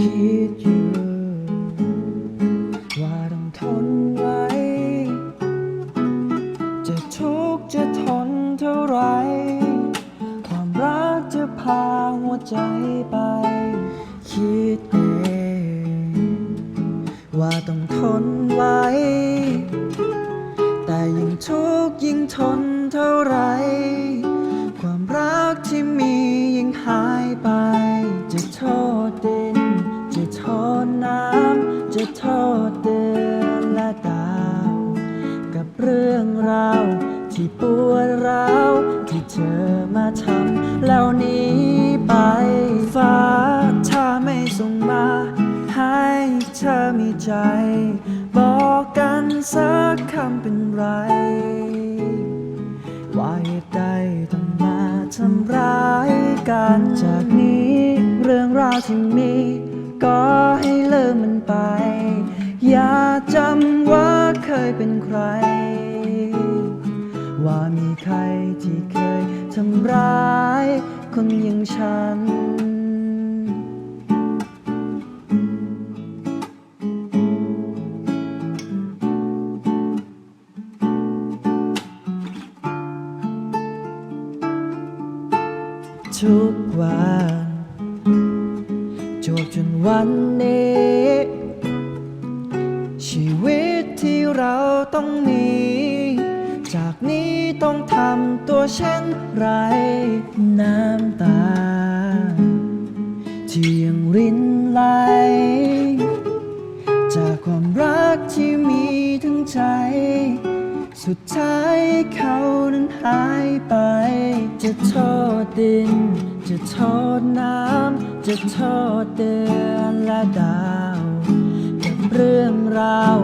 คิด พาหัวใจไป คิดเองว่าต้องทนไว้ แต่ยิ่งทุกข์ยิ่งทนเท่าไร ความรักที่มียิ่งหายไป จะโทษดิน จะโทษน้ำ จะโทษเดือนและดาว กับเรื่องราวที่ปวดร้าว เธอมาทำแล้วหนี้ไปฟ้าถ้าไม่ส่งมา ให้เธอมีใจ บอกกันสักคำเป็นไร ว่าเหตุใดต้องมาทำร้ายกันจากนี้ เรื่องราวที่มี ก็ให้เลิกมันไป อย่าจำว่าเคยเป็นใคร ว่ามีใครที่เคย ทำร้ายคนอย่างฉัน ทุกวันจวบจนวันนี้ ชีวิตที่เราต้องมีจากนี้ ต้องทำตัวเช่นไรน้ำตาที่ยังรินไหล จากความรักที่มีทั้งใจ สุดท้ายเขานั้นหายไป จะโทษดิน จะโทษน้ำ จะโทษเดือนและดาว กับเรื่องราว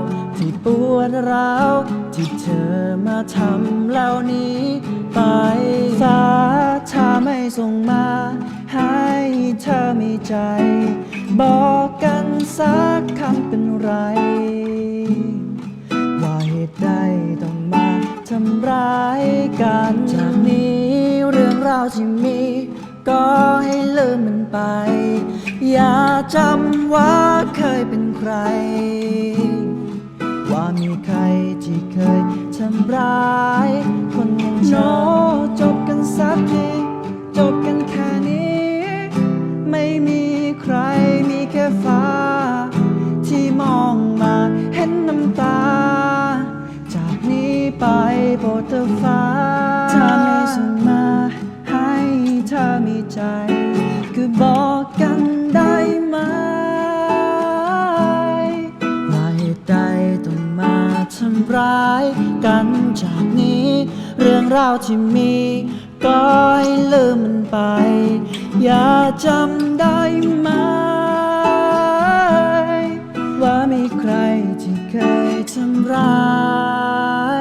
ปวดร้าวที่เธอมาทำเหล่านี้ ไปฟ้าถ้าไม่ส่งมา ให้เธอมีใจ บอกกันสักคำเป็นไร ว่าเหตุใดต้องมาทำร้ายกันจากนี้เรื่องราวที่มี ก็ให้ลืมมันไป อย่าจำว่าเคยเป็นใคร มีใครที่เคยทำร้าย คนอย่างฉันจบกันสักทีจบกันแค่นี้ ไม่มีใครมีแค่ฟ้า ที่มองมาเห็นน้ำตา จากนี้ไปโปรดเธอฟ้า ถ้าไม่ส่งมาให้เธอมีใจ คือบอกกัน ร้ายกันจากนี้ เรื่องราวที่มี ก็ให้ลืมมันไป อย่าจำได้ไหม ว่ามีใครที่เคยทำร้า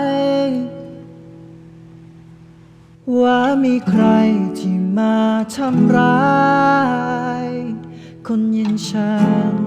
ย ว่ามีใครที่มาทำร้าย คนอย่างฉัน「